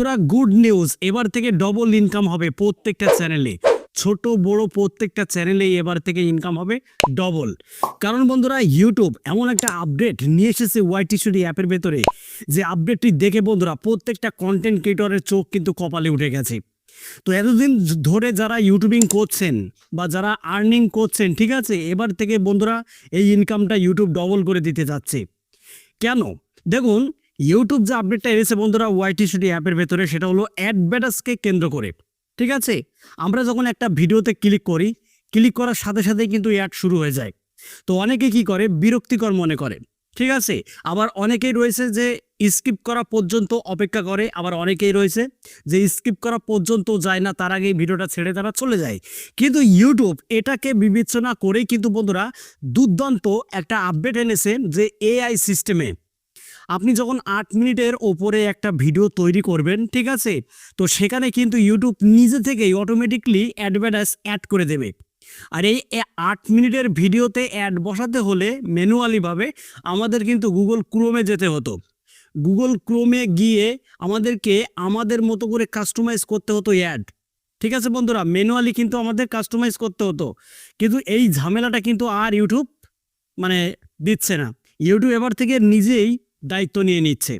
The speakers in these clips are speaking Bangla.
তোরা গুড নিউজ এবার থেকে ডবল ইনকাম হবে প্রত্যেকটা চ্যানেলে ছোট, বড় প্রত্যেকটা চ্যানেলে এবার থেকে ইনকাম হবে ডবল কারণ বন্ধুরা ইউটিউব এমন একটা আপডেট নিয়ে এসেছে ওয়াইটি স্টুডি অ্যাপের ভেতরে, যে আপডেটটি দেখে বন্ধুরা, প্রত্যেকটা কন্টেন্ট ক্রিয়েটরের চোখ কিন্তু কপালে উঠে গেছে। তো এতদিন ধরে যারা ইউটিউবিং করছেন বা যারা আর্নিং করছেন, ঠিক আছে, এবার থেকে বন্ধুরা, এই ইনকামটা ইউটিউব ডবল করে দিতে যাচ্ছে। কেন? দেখুন ইউটিউব যে আপডেটটা এনেছে বন্ধুরা ওয়াইটি স্টুডি অ্যাপের ভেতরে, সেটা হলো অ্যাডভার্টাইজকে কেন্দ্র করে। ঠিক আছে? আমরা যখন একটা ভিডিওতে ক্লিক করি ক্লিক করার সাথে সাথেই কিন্তু অ্যাড শুরু হয়ে যায়। তো অনেকে কি করে? বিরক্তিকর মনে করে। ঠিক আছে? আবার অনেকেই রয়েছে যে স্কিপ করা পর্যন্ত অপেক্ষা করে, আবার অনেকেই রয়েছে যে স্কিপ করা পর্যন্ত যায় না, তার আগেই ভিডিওটা ছেড়ে তারা চলে যায়। কিন্তু ইউটিউব এটাকে বিবেচনা করেই কিন্তু বন্ধুরা দুর্দান্ত একটা আপডেট এনেছে যে এআই সিস্টেমে আপনি যখন আট মিনিটের ওপরে একটা ভিডিও তৈরি করবেন, ঠিক আছে? তো সেখানে কিন্তু ইউটিউব নিজে থেকেই অটোমেটিকলি অ্যাডভার্টাইজ অ্যাড করে দেবে। আর এই আট মিনিটের ভিডিওতে অ্যাড বসাতে হলে ম্যানুয়ালিভাবে আমাদের কিন্তু গুগল ক্রোমে যেতে হতো। গুগল ক্রোমে গিয়ে আমাদেরকে আমাদের মতো করে কাস্টমাইজ করতে হতো অ্যাড ঠিক আছে বন্ধুরা? ম্যানুয়ালি কিন্তু আমাদের কাস্টমাইজ করতে হতো। কিন্তু এই ঝামেলাটা কিন্তু আর ইউটিউব মানে দিচ্ছে না। ইউটিউব এবার থেকে নিজেই দায়িত্ব নিয়ে নিচ্ছে।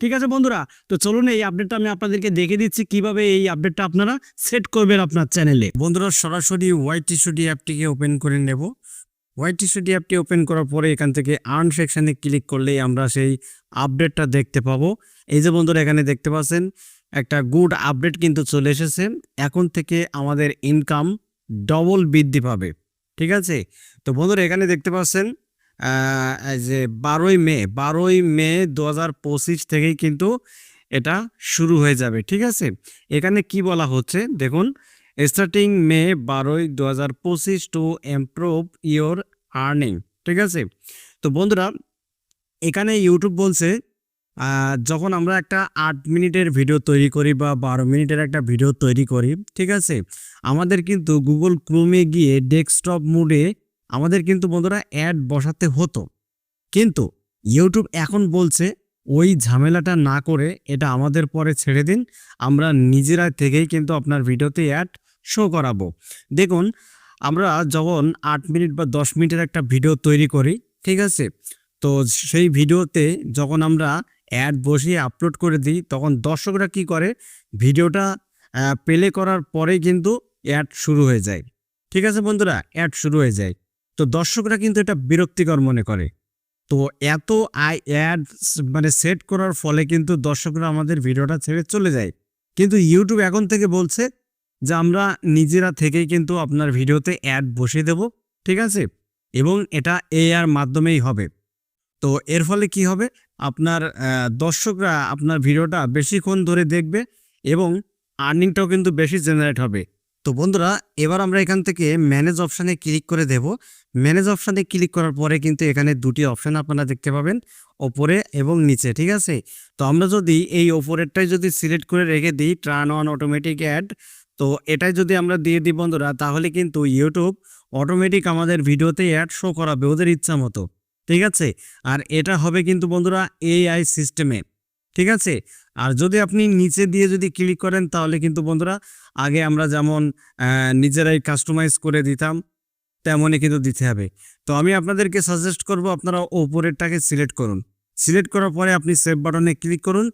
ঠিক আছে বন্ধুরা? তো চলুন এই আপডেটটা আমি আপনাদেরকে দেখে দিচ্ছি, কীভাবে এই আপডেটটা আপনারা সেট করবেন আপনার চ্যানেলে বন্ধুরা, সরাসরি ওয়াইট টিস্যুডি অ্যাপটিকে ওপেন করে নেব। ওয়াইট টিস্যুডি অ্যাপটি ওপেন করার পরে এখান থেকে আর্ন সেকশানে ক্লিক করলেই আমরা সেই আপডেটটা দেখতে পাবো। এই যে বন্ধুরা, এখানে দেখতে পাচ্ছেন, একটা গুড আপডেট কিন্তু চলে এসেছে। এখন থেকে আমাদের ইনকাম ডবল বৃদ্ধি পাবে। ঠিক আছে? তো বন্ধুরা, এখানে দেখতে পাচ্ছেন যে বারোই মে বারোই মে দু হাজার পঁচিশ থেকেই কিন্তু এটা শুরু হয়ে যাবে, ঠিক আছে? এখানে কি বলা হচ্ছে? দেখুন স্টার্টিং মে বারোই দু হাজার পঁচিশ টু এমপ্রুভ ইয়োর আর্নিং ঠিক আছে? তো বন্ধুরা, এখানে ইউটিউব বলছে যখন আমরা একটা আট মিনিটের ভিডিও তৈরি করি বা বারো মিনিটের একটা ভিডিও তৈরি করি, ঠিক আছে? আমাদের কিন্তু গুগল ক্রোমে গিয়ে ডেস্কটপ মোডে আমাদের কিন্তু বন্ধুরা অ্যাড বসাতে হতো। কিন্তু ইউটিউব এখন বলছে, ওই ঝামেলাটা না করে এটা আমাদের পরে ছেড়ে দিন, আমরা নিজেরা থেকেই কিন্তু আপনার ভিডিওতে অ্যাড শো করাবো। দেখুন, আমরা যখন আট মিনিট বা দশ মিনিটের একটা ভিডিও তৈরি করি, ঠিক আছে? তো সেই ভিডিওতে যখন আমরা অ্যাড বসিয়ে আপলোড করে দিই, তখন দর্শকরা কি করে? ভিডিওটা প্লে করার পরেই কিন্তু অ্যাড শুরু হয়ে যায়। ঠিক আছে বন্ধুরা? অ্যাড শুরু হয়ে যায়। তো দর্শকরা কিন্তু এটা বিরক্তিকর মনে করে। তো এত আই অ্যাড মানে সেট করার ফলে কিন্তু দর্শকরা আমাদের ভিডিওটা ছেড়ে চলে যায়। কিন্তু ইউটিউব এখন থেকে বলছে যে আমরা নিজেরা থেকেই কিন্তু আপনার ভিডিওতে অ্যাড বসিয়ে দেব, ঠিক আছে? এবং এটা এআর মাধ্যমেই হবে। তো এর ফলে কি হবে? আপনার দর্শকরা আপনার ভিডিওটা বেশিক্ষণ ধরে দেখবে এবং আর্নিংটাও কিন্তু বেশি জেনারেট হবে। তো বন্ধুরা, এবার আমরা এখান থেকে ম্যানেজ অপশানে ক্লিক করে দেব। ম্যানেজ অপশানে ক্লিক করার পরে কিন্তু এখানে দুটি অপশান আপনারা দেখতে পাবেন, ওপরে এবং নিচে, ঠিক আছে? তো আমরা যদি এই ওপরেরটাই যদি সিলেক্ট করে রেখে দিই ট্রান অন অটোমেটিক অ্যাড তো এটাই যদি আমরা দিয়ে দিই বন্ধুরা, তাহলে কিন্তু ইউটিউব অটোমেটিক আমাদের ভিডিওতে অ্যাড শো করাবে, ওদের ইচ্ছা মতো, ঠিক আছে? আর এটা হবে কিন্তু বন্ধুরা এআই সিস্টেমে ঠিক আছে? আর যদি আপনি নিচে দিয়ে যদি ক্লিক করেন, তাহলে কিন্তু বন্ধুরা, আগে আমরা যেমন নিজেরাই কাস্টমাইজ করে দিতাম, তেমনই কিন্তু দিতে হবে। তো আমি আপনাদেরকে সাজেস্ট করব, আপনারা ওপরেরটাকে সিলেক্ট করুন। সিলেক্ট করার পরে আপনি সেভ বাটনে ক্লিক করুন,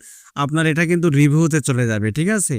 আপনার এটা কিন্তু রিভিউতে চলে যাবে, ঠিক আছে?